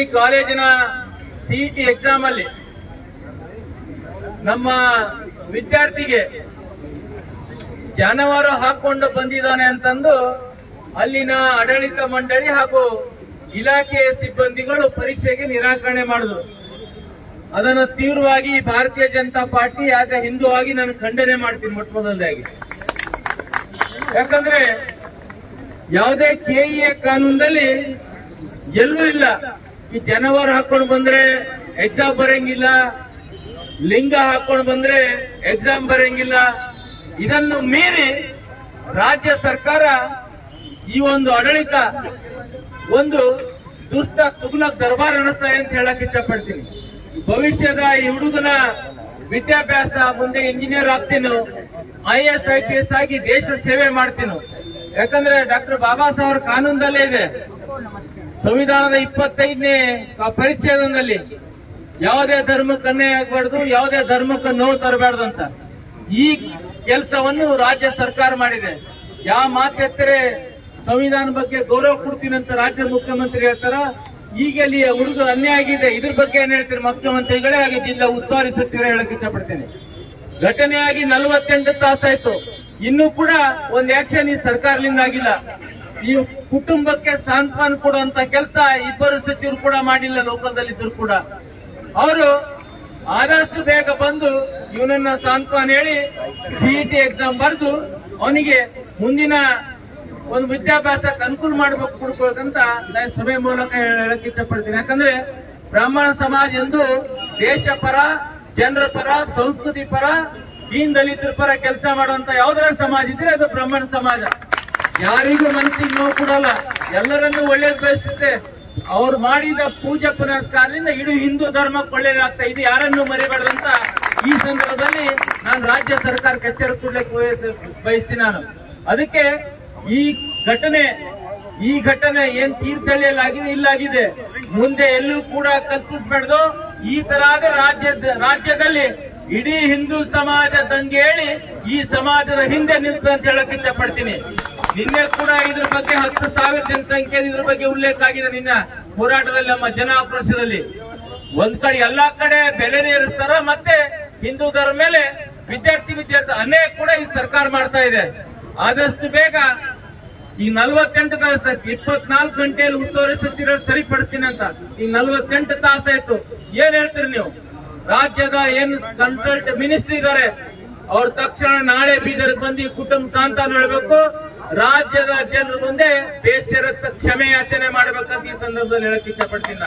ಸ್ಫೂರ್ತಿ ಕಾಲೇಜಿನ CET exam ಅಲ್ಲಿ ನಮ್ಮ ವಿದ್ಯಾರ್ಥಿಗೆ ಜಾನುವಾರು ಹಾಕೊಂಡು ಬಂದಿದ್ದಾನೆ ಅಂತಂದು ಅಲ್ಲಿನ ಆಡಳಿತ ಮಂಡಳಿ ಹಾಗೂ ಇಲಾಖೆಯ ಸಿಬ್ಬಂದಿಗಳು ಪರೀಕ್ಷೆಗೆ ನಿರಾಕರಣೆ ಮಾಡಿದ್ರು. ಅದನ್ನು ತೀವ್ರವಾಗಿ ಭಾರತೀಯ ಜನತಾ ಪಾರ್ಟಿ ಆಗ ಹಿಂದೂ ಆಗಿ ನಾನು ಖಂಡನೆ ಮಾಡ್ತೀನಿ ಮೊಟ್ಟ ಮೊದಲದಾಗಿ ಯಾಕಂದ್ರೆ ಯಾವುದೇ ಕೆಇಎ ಕಾನೂನಲ್ಲಿ ಎಲ್ಲೂ ಇಲ್ಲ. ಈ ಜನವರ ಹಾಕೊಂಡು ಬಂದ್ರೆ ಎಕ್ಸಾಮ್ ಬರಂಗಿಲ್ಲ, ಲಿಂಗ ಹಾಕೊಂಡು ಬಂದ್ರೆ ಎಕ್ಸಾಮ್ ಬರಂಗಿಲ್ಲ. ಇದನ್ನು ಮೀರಿ ರಾಜ್ಯ ಸರ್ಕಾರ ಈ ಒಂದು ಆಡಳಿತ ಒಂದು ದುಷ್ಟ ತುಗುಲಕ್ ದರ್ಬಾರ್ ಅನಿಸ್ತಾ ಅಂತ ಹೇಳಕ್ ಇಷ್ಟಪಡ್ತೀನಿ. ಭವಿಷ್ಯದ ಈ ಹುಡುಗನ ವಿದ್ಯಾಭ್ಯಾಸ, ಮುಂದೆ engineer ಆಗ್ತೀನೋ. I S I P S ಆಗಿ ದೇಶ ಸೇವೆ ಮಾಡ್ತೀನೋ. ಯಾಕಂದ್ರೆ ಡಾಕ್ಟರ್ ಬಾಬಾ ಸಾಹೇಬ್ ಕಾನೂನದಲ್ಲೇ ಇದೆ. ಸಂವಿಧಾನದ ಇಪ್ಪತ್ತೈದನೇ ಪರಿಚ್ಛೇದನದಲ್ಲಿ ಯಾವುದೇ ಧರ್ಮಕ್ಕೆ ಅನ್ಯಾಯ ಆಗಬಾರ್ದು, ಯಾವುದೇ ಧರ್ಮಕ್ಕೆ ನೋವು ತರಬಾರ್ದು ಅಂತ. ಈ ಕೆಲಸವನ್ನು ರಾಜ್ಯ ಸರ್ಕಾರ ಮಾಡಿದೆ. ಯಾವ ಮಾತೆತ್ತರೆ ಸಂವಿಧಾನ ಬಗ್ಗೆ ಗೌರವ ಕೊಡ್ತೀನಿ ಅಂತ ರಾಜ್ಯ ಮುಖ್ಯಮಂತ್ರಿ ಹೇಳ್ತಾರ. ಈಗ ಅಲ್ಲಿ ಹುಡುಗರು ಅನ್ಯಾಯ ಆಗಿದೆ, ಇದ್ರ ಬಗ್ಗೆ ಏನ್ ಹೇಳ್ತೀರಿ ಮುಖ್ಯಮಂತ್ರಿಗಳೇ? ಹಾಗೆ ಜಿಲ್ಲಾ ಉಸ್ತುವಾರಿ ಸಚಿವರು ಹೇಳಕ್ ಇಷ್ಟಪಡ್ತೀನಿ. ಘಟನೆಯಾಗಿ ನಲವತ್ತೆಂಟು ತಾಸಾಯ್ತು. ಇನ್ನೂ ಕೂಡ ಒಂದು ಆಕ್ಷನ್ ಈ ಸರ್ಕಾರದಿಂದ ಆಗಿಲ್ಲ. ಈ ಕುಟುಂಬಕ್ಕೆ ಸಾಂತ್ವನ ಕೊಡುವಂತ ಕೆಲಸ ಇಬ್ಬರು ಸಚಿವರು ಕೂಡ ಮಾಡಿಲ್ಲ ಲೋಕದಲ್ಲಿದ್ದರು ಕೂಡ. ಅವರು ಆದಷ್ಟು ಬೇಗ ಬಂದು ಇವನನ್ನ ಸಾಂತ್ವನ ಹೇಳಿ ಸಿಇಟಿ ಎಕ್ಸಾಮ್ ಬರೆದು ಅವನಿಗೆ ಮುಂದಿನ ಒಂದು ವಿದ್ಯಾಭ್ಯಾಸಕ್ಕೆ ಅನುಕೂಲ ಮಾಡಬೇಕು ಕೊಡ್ಬೇಕಂತ ನಾನು ಸಭೆ ಮೂಲಕ ಹೇಳಕ್ಕೆ ಇಷ್ಟಪಡ್ತೀನಿ. ಯಾಕಂದ್ರೆ ಬ್ರಾಹ್ಮಣ ಸಮಾಜ ಎಂದು ದೇಶ ಪರ, ಜನರ ಪರ, ಸಂಸ್ಕೃತಿ ಪರ ದೀನ್ ದಲಿತರ ಪರ ಕೆಲಸ ಮಾಡುವಂತ ಯಾವ್ದಾರ ಸಮಾಜ ಇದ್ರೆ ಅದು ಬ್ರಾಹ್ಮಣ ಸಮಾಜ. ಯಾರಿಗೂ ಮನಸ್ಸಿಗೆ ನೋವು ಕೊಡಲ್ಲ. ಎಲ್ಲರನ್ನೂ ಒಳ್ಳೇದು ಬಯಸುತ್ತೆ. ಅವ್ರು ಮಾಡಿದ ಪೂಜಾ ಪುನಸ್ಕಾರದಿಂದ ಇಡೀ ಹಿಂದೂ ಧರ್ಮಕ್ಕೆ ಒಳ್ಳೇದಾಗ್ತಾ ಇದು. ಯಾರನ್ನೂ ಮರಿಬಾರ್ದಂತ ಈ ಸಂದರ್ಭದಲ್ಲಿ ನಾನು ರಾಜ್ಯ ಸರ್ಕಾರಕ್ಕೆ ಎಚ್ಚರ ಕೊಡ್ಲಿಕ್ಕೆ ಬಯಸ- ಬಯಸ್ತೀನಿ ನಾನು. ಅದಕ್ಕೆ ಈ ಘಟನೆ ಈ ಘಟನೆ ಏನ್ ತೀರ್ಥಳ್ಳಿಯಲ್ಲಾಗಿದೆ ಇಲ್ಲಾಗಿದೆ, ಮುಂದೆ ಎಲ್ಲೂ ಕೂಡ ಕಲ್ಪಿಸ್ಬಾರ್ದು ಈ ತರಹದ ರಾಜ್ಯದ, ರಾಜ್ಯದಲ್ಲಿ ಇಡೀ ಹಿಂದೂ ಸಮಾಜ ದಂಗೆ ಹೇಳಿ ಈ ಸಮಾಜದ ಹಿಂದೆ ನಿಂತು ಅಂತ ಹೇಳಕ್ ಇಷ್ಟಪಡ್ತೀನಿ ನಿನ್ನೆ ಕೂಡ ಇದ್ರ ಬಗ್ಗೆ ಹತ್ತು ಸಾವಿರ ಜನಸಂಖ್ಯೆ ಇದ್ರ ಬಗ್ಗೆ ಉಲ್ಲೇಖ ಆಗಿದೆ ನಿನ್ನ ಹೋರಾಟದಲ್ಲಿ ನಮ್ಮ ಜನ ಆಕ್ರೋಶದಲ್ಲಿ ಒಂದ್ ಕಡೆ ಎಲ್ಲಾ ಕಡೆ ಬೆಲೆ ಏರಿಸ್ತಾರ ಮತ್ತೆ ಹಿಂದೂ ಧರ್ಮ ಮೇಲೆ ವಿದ್ಯಾರ್ಥಿ ವಿದ್ಯಾರ್ಥಿ ಅನೇಕ ಕೂಡ ಈ ಸರ್ಕಾರ ಮಾಡ್ತಾ ಇದೆ. ಆದಷ್ಟು ಬೇಗ ಈ ನಲ್ವತ್ತೆಂಟು ತಾಸು, ಇಪ್ಪತ್ನಾಲ್ಕು ಗಂಟೆಯಲ್ಲಿ ಉಸ್ತುವಾರಿ ಸಚಿವರು ಸರಿಪಡಿಸ್ತೀನಿ ಅಂತ. ಈ ನಲ್ವತ್ತೆಂಟು ತಾಸಾಯ್ತು ಏನ್ ಹೇಳ್ತೀರಿ ನೀವು? ರಾಜ್ಯದ ಏನ್ ಕನ್ಸಲ್ಟ್ ಮಿನಿಸ್ಟ್ರಿ ಇದಾರೆ. ಅವ್ರ ತಕ್ಷಣ ನಾಳೆ ಬೀದರ್ ಬಂದು ಕುಟುಂಬ ಸಾಂತಾನ ಹೇಳ್ಬೇಕು ರಾಜ್ಯದ ಜನರ ಮುಂದೆ ಬೇಷರತ್ತ ಕ್ಷಮೆ ಯಾಚನೆ ಮಾಡ್ಬೇಕಂತ ಈ ಸಂದರ್ಭದಲ್ಲಿ ಹೇಳಕ್ ಇಷ್ಟಪಡ್ತೀನಿ